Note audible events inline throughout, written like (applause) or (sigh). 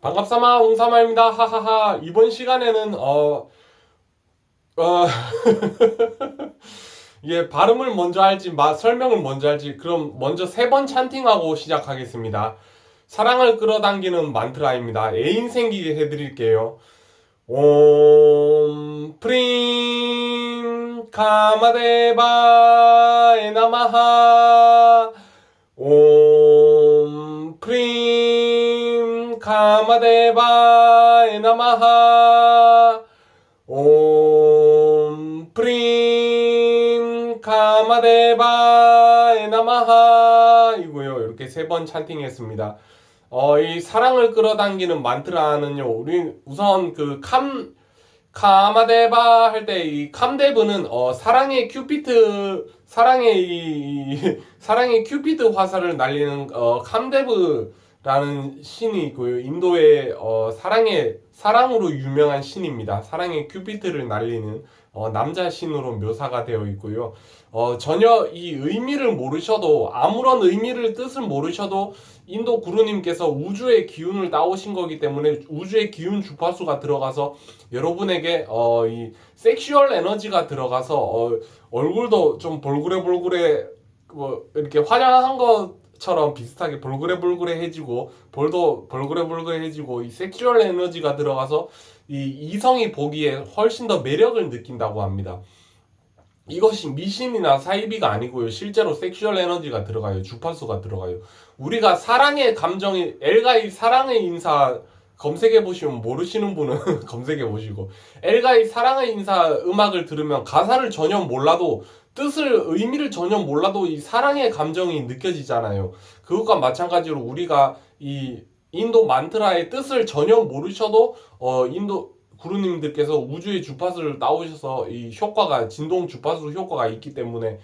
반갑사마 옹사마입니다. 하하하. 이번 시간에는 어 어, (laughs) 예, 발음을 먼저 할지 마, 설명을 먼저 할지 그럼 먼저 세 번 찬팅하고 시작하겠습니다. 사랑을 끌어당기는 만트라입니다. 애인 생기게 해드릴게요. 옴 프림 카마데바 에나마하 옴 프림 카마데바 에 나마하 이고요. 이렇게 세 번 찬팅했습니다. 어, 이 사랑을 끌어당기는 만트라는요. 우리 우선 그 캄 카마데바 할 때 이 캄데브는 어, 사랑의 큐피트 사랑의 이, 이 사랑의 큐피트 화살을 날리는 어, 캄데브 라는 신이 있고요. 인도의 어, 사랑의 사랑으로 유명한 신입니다. 사랑의 큐피트를 날리는 어, 남자 신으로 묘사가 되어 있고요. 어, 전혀 이 의미를 모르셔도 아무런 의미를 뜻을 모르셔도 인도 구루님께서 우주의 기운을 따오신 거기 때문에 우주의 기운 주파수가 들어가서 여러분에게 어, 이 섹슈얼 에너지가 들어가서 어, 얼굴도 좀 볼그레볼그레 뭐 이렇게 화장한 것 처럼 비슷하게 볼그레볼그레해지고 볼도 볼그레볼그레해지고 이 섹슈얼 에너지가 들어가서 이 이성이 보기에 훨씬 더 매력을 느낀다고 합니다. 이것이 미신이나 사이비가 아니고요. 실제로 섹슈얼 에너지가 들어가요. 주파수가 들어가요. 우리가 사랑의 감정이 엘가이 사랑의 인사 검색해 보시면 모르시는 분은 (laughs) 검색해 보시고 엘가이 사랑의 인사 음악을 들으면 가사를 전혀 몰라도 뜻을 의미를 전혀 몰라도 이 사랑의 감정이 느껴지잖아요. 그것과 마찬가지로 우리가 이 인도 만트라의 뜻을 전혀 모르셔도 어 인도 구루님들께서 우주의 주파수를 따오셔서 이 효과가 진동 주파수 효과가 있기 때문에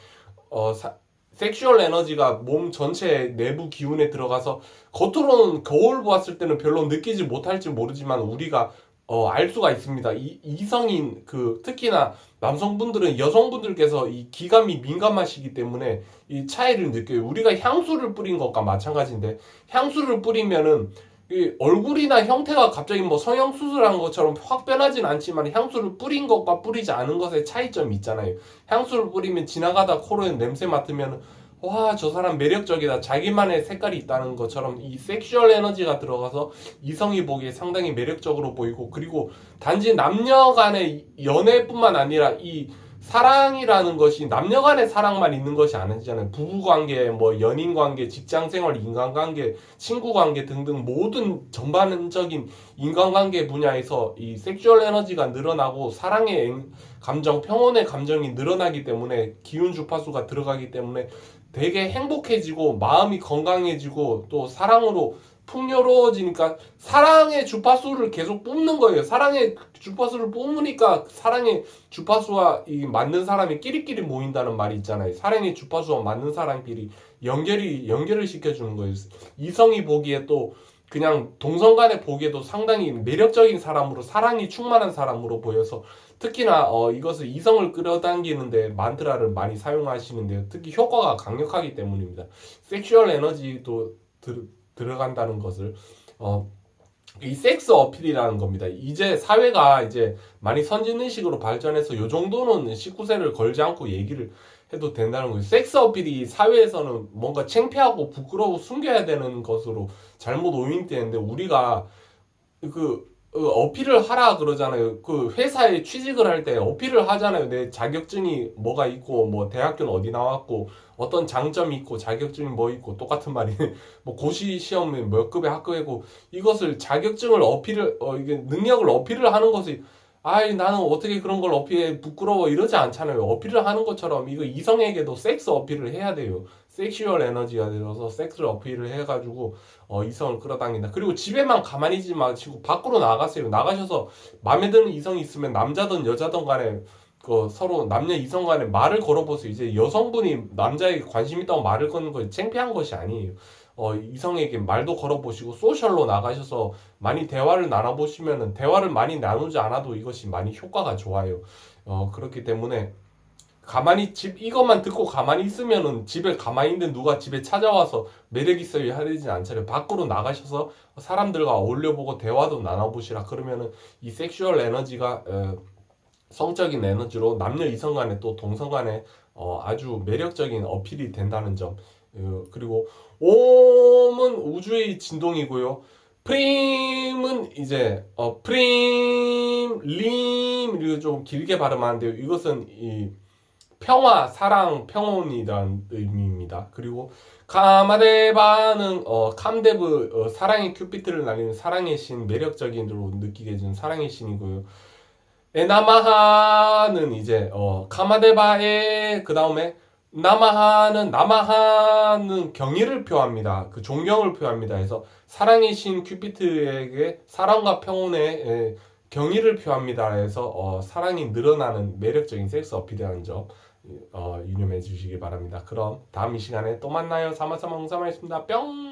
어 사, 섹슈얼 에너지가 몸 전체 내부 기운에 들어가서 겉으로는 거울 보았을 때는 별로 느끼지 못할지 모르지만 우리가 어, 알 수가 있습니다. 이, 이성인 그 특히나 남성분들은 여성분들께서 이 기감이 민감하시기 때문에 이 차이를 느껴요. 우리가 향수를 뿌린 것과 마찬가지인데 향수를 뿌리면은 이 얼굴이나 형태가 갑자기 뭐 성형 수술한 것처럼 확 변하진 않지만 향수를 뿌린 것과 뿌리지 않은 것의 차이점이 있잖아요. 향수를 뿌리면 지나가다 코로에 냄새 맡으면 와, 저 사람 매력적이다. 자기만의 색깔이 있다는 것처럼 이 섹슈얼 에너지가 들어가서 이성이 보기에 상당히 매력적으로 보이고 그리고 단지 남녀 간의 연애뿐만 아니라 이 사랑이라는 것이 남녀 간의 사랑만 있는 것이 아니잖아요. 부부 관계, 뭐 연인 관계, 직장 생활, 인간 관계, 친구 관계 등등 모든 전반적인 인간 관계 분야에서 이 섹슈얼 에너지가 늘어나고 사랑의 감정, 평온의 감정이 늘어나기 때문에 기운 주파수가 들어가기 때문에 되게 행복해지고 마음이 건강해지고 또 사랑으로 풍요로워지니까 사랑의 주파수를 계속 뿜는 거예요. 사랑의 주파수를 뿜으니까 사랑의 주파수와 이 맞는 사람이 끼리끼리 모인다는 말이 있잖아요. 사랑의 주파수와 맞는 사람끼리 연결이 연결을 시켜주는 거예요. 이성이 보기에 또 그냥 동성 간에 보기에도 상당히 매력적인 사람으로 사랑이 충만한 사람으로 보여서 특히나 어, 이것을 이성을 끌어당기는데 만트라를 많이 사용하시는데요. 특히 효과가 강력하기 때문입니다. 섹슈얼 에너지도 들, 들어간다는 것을 어, 이 섹스 어필이라는 겁니다. 이제 사회가 이제 많이 선진의식으로 발전해서 요 정도는 19세를 걸지 않고 얘기를 해도 된다는 거예요. 섹스 어필이 사회에서는 뭔가 창피하고 부끄러워 숨겨야 되는 것으로 잘못 오인되는데 우리가 그 어필을 하라 그러잖아요. 그 회사에 취직을 할 때 어필을 하잖아요. 내 자격증이 뭐가 있고 뭐 대학교는 어디 나왔고 어떤 장점이 있고 자격증이 뭐 있고 똑같은 말이 (laughs) 뭐 고시 시험에 몇 급에 합격하고 이것을 자격증을 어필을 어 이게 능력을 어필을 하는 것이 아이 나는 어떻게 그런 걸 어필해 부끄러워 이러지 않잖아요. 어필을 하는 것처럼 이거 이성에게도 섹스 어필을 해야 돼요. 섹슈얼 에너지가 들어서 섹스를 어필을 해가지고 어, 이성을 끌어당긴다. 그리고 집에만 가만히 있지 마시고 밖으로 나가세요. 나가셔서 마음에 드는 이성이 있으면 남자든 여자든 간에 그 서로 남녀 이성 간에 말을 걸어보세요. 이제 여성분이 남자에게 관심 있다고 말을 거는 거 창피한 것이 아니에요. 어, 이성에게 말도 걸어보시고 소셜로 나가셔서 많이 대화를 나눠보시면은 대화를 많이 나누지 않아도 이것이 많이 효과가 좋아요. 어, 그렇기 때문에 가만히 집 이것만 듣고 가만히 있으면은 집에 가만히 있는데 누가 집에 찾아와서 매력 있어요 하지 않잖아요. 밖으로 나가셔서 사람들과 어울려보고 대화도 나눠보시라. 그러면은 이 섹슈얼 에너지가 어, 성적인 에너지로 남녀 이성 간에 또 동성 간에 어, 아주 매력적인 어필이 된다는 점. 어, 그리고 옴은 우주의 진동이고요. 프림은 이제 어 프림 림 이렇게 좀 길게 발음하는데요. 이것은 이 평화, 사랑, 평온이라는 의미입니다. 그리고 카마데바는 어 캄데브 어, 사랑의 큐피트를 날리는 사랑의 신 매력적인 으로 느끼게 해주는 사랑의 신이고요. 에나마하는 이제 어 카마데바의 그 다음에 나마하는 나마하는 경의를 표합니다. 그 존경을 표합니다. 그래서 사랑의 신 큐피트에게 사랑과 평온의 에, 경의를 표합니다. 해서 어, 사랑이 늘어나는 매력적인 섹스 어필이라는 점 어, 유념해 주시기 바랍니다. 그럼 다음 이 시간에 또 만나요. 사마사마 홍사마였습니다. 뿅!